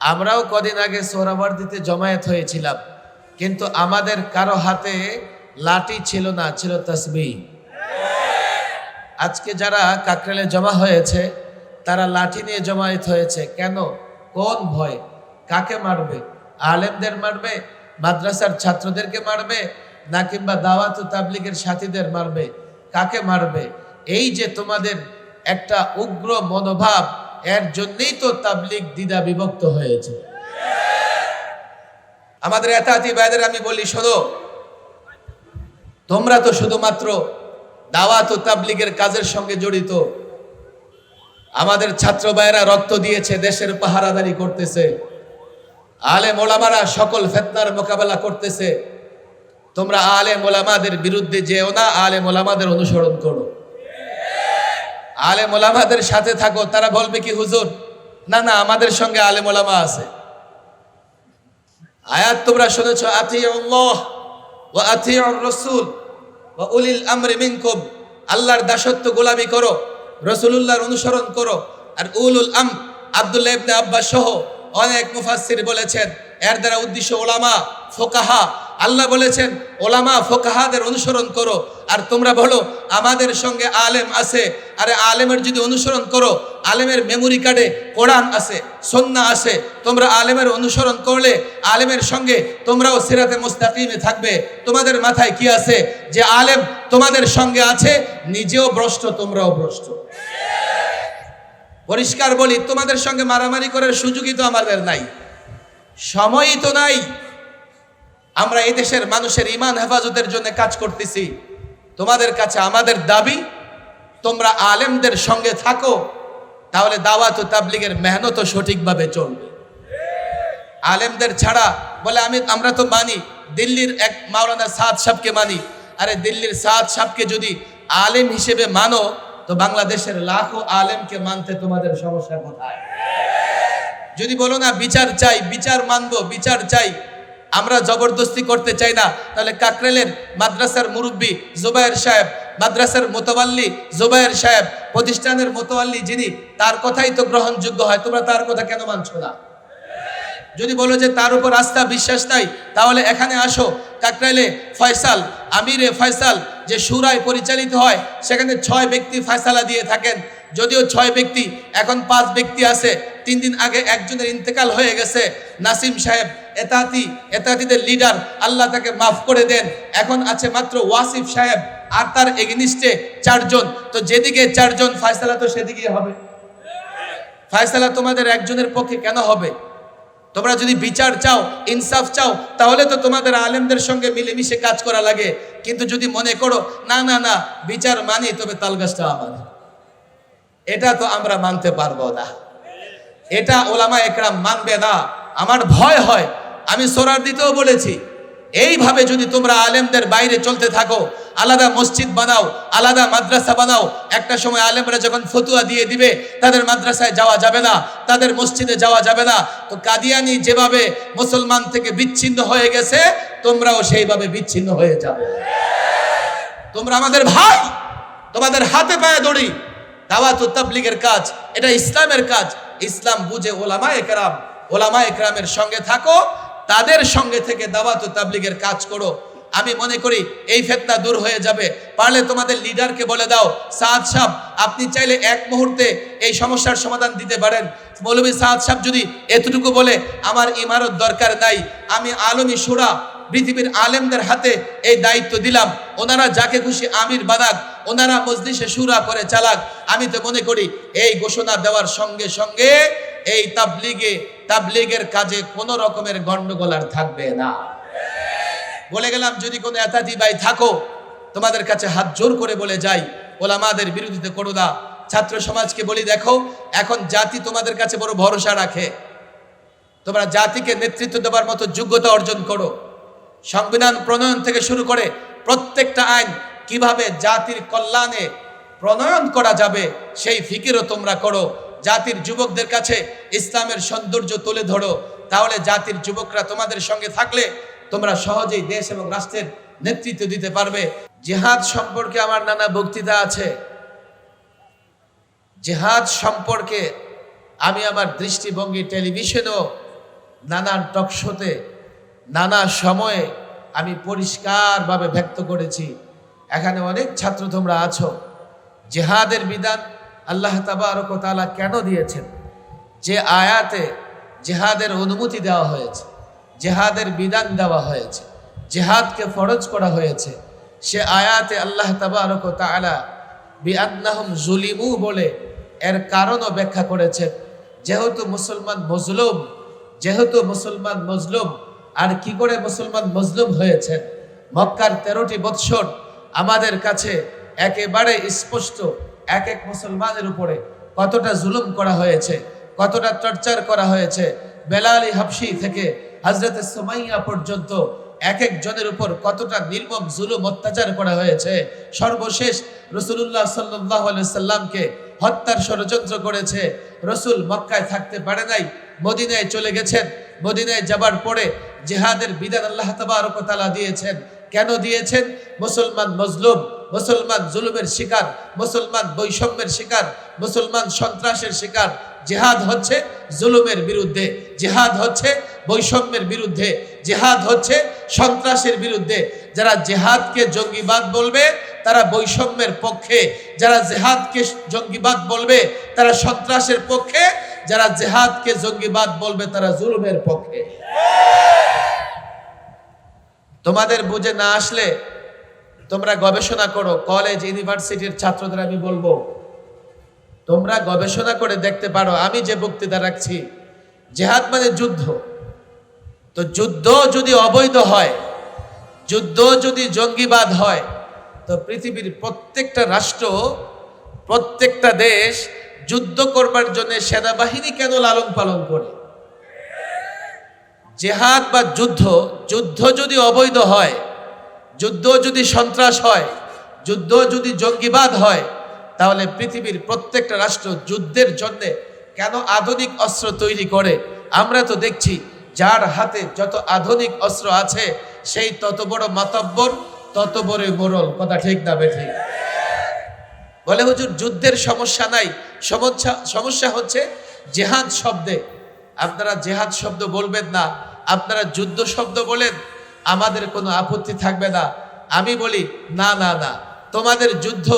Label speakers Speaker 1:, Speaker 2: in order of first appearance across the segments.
Speaker 1: আমরাও কদিন আগে সোহরাবর্দিতে জমায়েত হয়েছিলাম, কিন্তু আমাদের কারও হাতে লাঠি ছিল না, ছিল তসবি আজকে যারা কাকরালে জমা হয়েছে, তারা লাঠি নিয়ে জমায়েত হয়েছে। কেন? কোন ভয়? কাকে মারবে? আলেমদের মারবে? মাদ্রাসার ছাত্রদেরকে মারবে? না কিংবা দাওয়াত তাবলিগের সাথীদের মারবে? কাকে মারবে? এই যে তোমাদের একটা উগ্র মনোভাব এর জন্যই তো তাবলিগ দ্বিধা বিভক্ত হয়েছে। আমাদের এতাতি ভাইদের আমি বলি, শোনো, তোমরা তো শুধুমাত্র দাওয়াত ও তাবলিগের কাজের সঙ্গে জড়িত। আমাদের ছাত্র ভাইয়েরা রক্ত দিয়েছে, দেশের পাহারাদারি করতেছে। আলে মোলামারা সকল ফেতনার মোকাবেলা করতেছে। তোমরা আলে মোলামাদের বিরুদ্ধে যেও না আলে মোলামাদের অনুসরণ করো। আলে মোলামাদের সাথে থাকো, তারা বলবে কি, হুজুর, না না, আমাদের সঙ্গে আলে মোলামা আছে। আয়াত তোমরা শুনেছ, আতিউল্লাহ ওয়া আতিউর রাসূল উলিল আমরি মিনকুম। আল্লাহর দাসত্ব গোলামি করো, রাসূলুল্লাহর অনুসরণ করো, আর উলুল আম আব্দুল্লাহ ইবনে আব্বাস সহ অনেক মুফাসসির বলেছেন, এর দ্বারা উদ্দেশ্য ওলামা, ফোকাহা আল্লাহ বলেছেন, ওলামা ফোকাহাদের অনুসরণ করো। আর তোমরা বলো, আমাদের সঙ্গে আলেম আছে? আরে আলেমের যদি অনুসরণ করো, আলেমের মেমোরি কার্ডে কোরআন আছে সন্না আছে, তোমরা আলেমের অনুসরণ করলে, আলেমের সঙ্গে তোমরাও সিরাতে মুস্তাকিমে থাকবে। তোমাদের মাথায় কি আছে? যে আলেম তোমাদের সঙ্গে আছে, নিজেও ভ্রষ্ট, তোমরাও ভ্রষ্ট। পরিষ্কার বলি, তোমাদের সঙ্গে মারামারি করার সুযোগই তো আমাদের নাই। সময়ই তো নাই। আমরা এই দেশের মানুষের ইমান হেফাজতের জন্য কাজ করতেছি। তোমাদের কাছে আমাদের দাবি, তোমরা আলেমদের সঙ্গে থাকো, তাহলে দাওয়াত ও তাবলিগের মেহনত সঠিকভাবে চলবে। আলেমদের ছাড়া বলে, আমি, আমরা তো মানি, দিল্লির এক মাওলানা সাদ সাহকে মানি। আরে দিল্লির সাদ সাহকে যদি আলেম হিসেবে মানো, তো বাংলাদেশের লাখো আলেমকে মানতে তোমাদের সমস্যা কোথায়? যদি বলো না, বিচার চাই, বিচার মানবো, বিচার চাই। আমরা জবরদস্তি করতে চাই না। তাহলে কাকরেলের মাদ্রাসার মুরব্বী জুবায়ের সাহেব, মাদ্রাসার মোতওয়াল্লি জুবায়ের সাহেব, প্রতিষ্ঠানের মোতওয়াল্লি যিনি, তার কথাই তো গ্রহণযোগ্য হয়। তোমরা তার কথা কেন মানছো না? যদি বলো যে তার উপর আস্থা, বিশ্বাস নাই, তাহলে এখানে আসো। কাকরাইলে ফয়সাল, আমিরে ফয়সাল, যে সুরায় পরিচালিত হয়, সেখানে ছয় ব্যক্তি ফয়সালা দিয়ে থাকেন। যদিও ছয় ব্যক্তি, এখন পাঁচ ব্যক্তি আছে। তিন দিন আগে একজনের ইন্তেকাল হয়ে গেছে। নাসিম সাহেব, এতাতি, এতাতিদের লিডার আল্লাহ তাকে মাফ করে দেন। এখন আছে মাত্র ওয়াসিফ সাহেব আর তার এগনিস্টে চারজন। তো যেদিকে চারজন, ফয়সালা তো সেদিকেই হবে। ফয়সালা তোমাদের একজনের পক্ষে কেন হবে? তোমরা যদি বিচার চাও, ইনসাফ চাও, তাহলে তো তোমাদের আলেমদের সঙ্গে মিলেমিশে কাজ করা লাগে। কিন্তু যদি মনে করো, না না না, বিচার মানি, তবে তালগাছটা আমার। এটা তো আমরা মানতে পারব না। এটা ওলামা একরাম মানবে না। আমার ভয় হয়। আমি সোরার দিতেও বলেছি, এইভাবে যদি তোমরা আলেমদের বাইরে চলতে থাকো, আলাদা মসজিদ বানাও, আলাদা মাদ্রাসা বানাও, একটা সময় আলেমরা যখন ফতুয়া দিয়ে দিবে, তাদের মাদ্রাসায় যাওয়া যাবে না, তাদের মসজিদে যাওয়া যাবে না। তো কাদিয়ানি যেভাবে মুসলমান থেকে বিচ্ছিন্ন হয়ে গেছে, তোমরাও সেইভাবে বিচ্ছিন্ন হয়ে যাবে। তোমরা আমাদের ভাই, তোমাদের হাতে পায়ে দড়ি। দাওয়াত তাবলিগের কাজ, এটা ইসলামের কাজ। ইসলাম বুঝে ওলামা একরাম ওলামা একরামের সঙ্গে থাকো, তাদের সঙ্গে থেকে দাওয়াত তাবলিগের কাজ করো। আমি মনে করি এই ফেতনা দূর হয়ে যাবে। পারলে তোমাদের লিডারকে বলে দাও, সাদ সাহ আপনি চাইলে এক মুহূর্তে এই সমস্যার সমাধান দিতে পারেন। মৌলভী সাদ সাহ যদি এতটুকু বলে, আমার ইমারত দরকার নাই, আমি আলমী সুরা, পৃথিবীর আলেমদের হাতে এই দায়িত্ব দিলাম, ওনারা যাকে খুশি আমির বানাক ওনারা মজলিসে সুরা করে চালাক। আমি তো মনে করি, এই ঘোষণা দেওয়ার সঙ্গে সঙ্গে এই তাবলিগে, তাবলিগের কাজে কোনো রকমের গন্ডগোল আর থাকবে না। বলে গেলাম, যদি কোনো এতাতি ভাই থাকো, তোমাদের কাছে হাত জোর করে বলে যাই, ওলামাদের বিরোধিতা করো না। ছাত্র সমাজকে বলি, দেখো, এখন জাতি তোমাদের কাছে বড় ভরসা রাখে। তোমরা জাতিকে নেতৃত্ব দেওয়ার মতো যোগ্যতা অর্জন করো। সংবিধান প্রণয়ন থেকে শুরু করে প্রত্যেকটা আইন কীভাবে জাতির কল্যাণে প্রণয়ন করা যাবে, সেই ফিকিরও তোমরা করো। জাতির যুবকদের কাছে ইসলামের সৌন্দর্য তুলে ধরো। তাহলে জাতির যুবকরা তোমাদের সঙ্গে থাকলে তোমরা সহজেই দেশ এবং রাষ্ট্রের নেতৃত্ব দিতে পারবে। জেহাদ সম্পর্কে আমার নানা বক্তৃতা আছে। জেহাদ সম্পর্কে আমি আমার দৃষ্টিভঙ্গি টেলিভিশনেও নানান টকশোতে নানা সময়ে আমি পরিষ্কারভাবে ব্যক্ত করেছি। এখানে অনেক ছাত্র তোমরা আছো। জেহাদের বিধান আল্লাহ তাবারক তাআলা কেন দিয়েছেন? যে আয়াতে জেহাদের অনুমতি দেওয়া হয়েছে, জেহাদের বিধান দেওয়া হয়েছে, জেহাদকে ফরজ করা হয়েছে, সে আয়াতে আল্লাহ তাবারক তাআলা বিআন্নাহুম জুলিমু বলে এর কারণও ব্যাখ্যা করেছেন। যেহেতু মুসলমান মজলুম, যেহেতু মুসলমান মজলুম, আর কি করে মুসলমান মজলুম হয়েছেন? মক্কার তেরোটি বৎসর আমাদের কাছে একেবারে স্পষ্ট এক এক মুসলমানের উপরে কতটা জুলুম করা হয়েছে, কতটা টর্চার করা হয়েছে। বেলালি হাফসি থেকে হজরতে সুমাইয়া পর্যন্ত এক এক জনের উপর কতটা নির্মম জুলুম অত্যাচার করা হয়েছে। সর্বশেষ রসুল্লাহ সাল্লাহ সাল্লামকে হত্যার ষড়যন্ত্র করেছে। রসুল মক্কায় থাকতে পারে নাই, মদিনায় চলে গেছেন। মদিনায় যাবার পরে জেহাদের বিধান আল্লাহ তালা দিয়েছেন। কেন দিয়েছেন? মুসলমান মজলুম, মুসলমান জুলুমের শিকার, মুসলমান বৈষম্যের শিকার, মুসলমান সন্ত্রাসের শিকার। জেহাদ হচ্ছে জুলুমের বিরুদ্ধে, জেহাদ হচ্ছে বৈষম্যের বিরুদ্ধে, জেহাদ হচ্ছে সন্ত্রাসের বিরুদ্ধে। যারা জেহাদকে জঙ্গিবাদ বলবে, তারা বৈষম্যের পক্ষে। যারা জেহাদকে জঙ্গিবাদ বলবে, তারা সন্ত্রাসের পক্ষে। যারা জেহাদকে জঙ্গিবাদ বলবে, তারা জুলুমের পক্ষে। তোমাদের বুঝে না আসলে তোমরা গবেষণা করো কলেজ ইউনিভার্সিটির ছাত্রদের আমি বলব। তোমরা গবেষণা করে দেখতে পারো, আমি যে বক্তৃতা রাখছি, জেহাদ মানে যুদ্ধ। তো যুদ্ধ যদি অবৈধ হয়, যুদ্ধ যদি জঙ্গিবাদ হয়, তো পৃথিবীর প্রত্যেকটা রাষ্ট্র, প্রত্যেকটা দেশ যুদ্ধ করবার জন্য সেনাবাহিনী কেন লালন পালন করে? জেহাদ বা যুদ্ধ যুদ্ধ যদি অবৈধ হয়, যুদ্ধ যদি সন্ত্রাস হয়, যুদ্ধ যদি জঙ্গিবাদ হয়, তাহলে পৃথিবীর প্রত্যেকটা রাষ্ট্র যুদ্ধের জন্য কেন আধুনিক অস্ত্র তৈরি করে? আমরা তো দেখছি যার হাতে যত আধুনিক অস্ত্র আছে, সেই তত বড় মাতব্বর, তত বড় মোরল। কথা ঠিক না বেঠিক বলে হুজুর, যুদ্ধের সমস্যা নাই। সমস্যা সমস্যা হচ্ছে জেহাদ শব্দে। আপনারা জেহাদ শব্দ বলবেন না। আপনারা যুদ্ধ শব্দ বলেন, আমাদের কোনো আপত্তি থাকবে না। আমি বলি, না না না, তোমাদের যুদ্ধ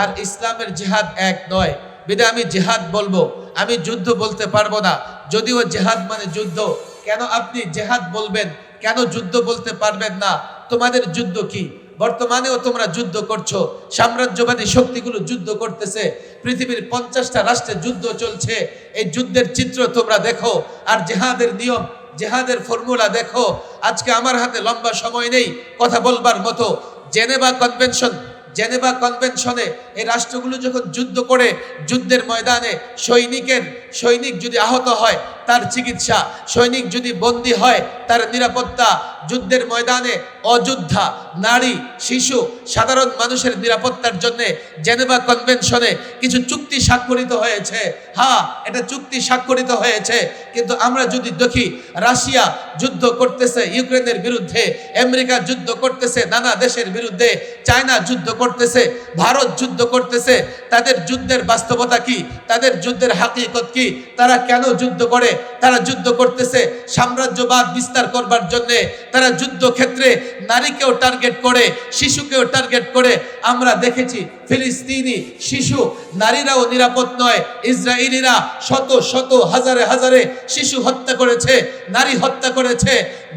Speaker 1: আর ইসলামের জেহাদ এক নয়। বিদে, আমি জেহাদ বলব, আমি যুদ্ধ বলতে পারব না। যদিও জেহাদ মানে যুদ্ধ, কেন আপনি জেহাদ বলবেন? কেন যুদ্ধ বলতে পারবেন না? তোমাদের যুদ্ধ কি? বর্তমানেও তোমরা যুদ্ধ করছ, সাম্রাজ্যবাদী শক্তিগুলো যুদ্ধ করতেছে, পৃথিবীর পঞ্চাশটা রাষ্ট্রে যুদ্ধ চলছে। এই যুদ্ধের চিত্র তোমরা দেখো, আর জেহাদের নিয়ম জেহাদের ফর্মুলা দেখো। আজকে আমার হাতে লম্বা সময় নেই, কথা বলবার মতো। জেনেভা কনভেনশন, জেনেভা কনভেনশনে এই রাষ্ট্রগুলো যখন যুদ্ধ করে, যুদ্ধের ময়দানে সৈনিকের, সৈনিক যদি আহত হয় তার চিকিৎসা। সৈনিক যদি বন্দী হয়, তার নিরাপত্তা যুদ্ধের ময়দানে অযোদ্ধা, নারী, শিশু, সাধারণ মানুষের নিরাপত্তার জন্য জেনেভা কনভেনশনে কিছু চুক্তি স্বাক্ষরিত হয়েছে। হ্যাঁ এটা চুক্তি স্বাক্ষরিত হয়েছে। কিন্তু আমরা যদি দেখি, রাশিয়া যুদ্ধ করতেছে ইউক্রেনের বিরুদ্ধে, আমেরিকা যুদ্ধ করতেছে নানা দেশের বিরুদ্ধে, চায়না যুদ্ধ করতেছে, ভারত যুদ্ধ করতেছে, তাদের যুদ্ধের বাস্তবতা কি? তাদের যুদ্ধের হাকিকত কি? তারা কেন যুদ্ধ করে? তারা যুদ্ধ করতেছে। সাম্রাজ্যবাদ বিস্তার করবার জন্য তারা যুদ্ধ ক্ষেত্রে নারীকেও টার্গেট করে, শিশুকেও টার্গেট করে। আমরা দেখেছি ফিলিস্তিনি শিশু, নারীরাও নিরাপদ নয়। ইসরায়েলিরা শত শত, হাজারে হাজারে শিশু হত্যা করেছে, নারী হত্যা করেছে।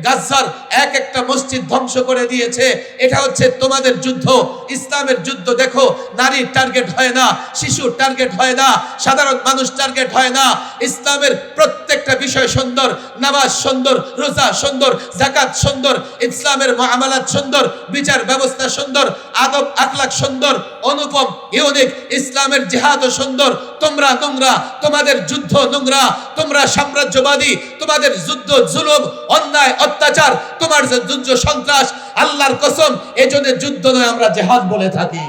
Speaker 1: গাজার এক একটা মসজিদ ধ্বংস করে দিয়েছে। এটা হচ্ছে তোমাদের যুদ্ধ। ইসলামের যুদ্ধ দেখো নারীর টার্গেট হয় না, শিশু টার্গেট হয় না, সাধারণ মানুষ টার্গেট হয় না। ইসলামের প্রত্যেকটা বিষয় সুন্দর, নামাজ সুন্দর, রোজা সুন্দর জাকাত সুন্দর, ইসলামের মামালাত সুন্দর, বিচার ব্যবস্থা সুন্দর, আদব, আখলাক সুন্দর, অনুপম ইউনিক ইসলামের জেহাদও সুন্দর। তোমরা নোংরা, তোমাদের যুদ্ধ নোংরা, তোমরা সাম্রাজ্যবাদী, তোমাদের যুদ্ধ জুলুম, অন্যায়, অত্যাচার, তোমার যে যুদ্ধ সন্ত্রাস, আল্লাহর কসম, এজন্য যুদ্ধ নয়, আমরা জেহাদ বলে থাকি।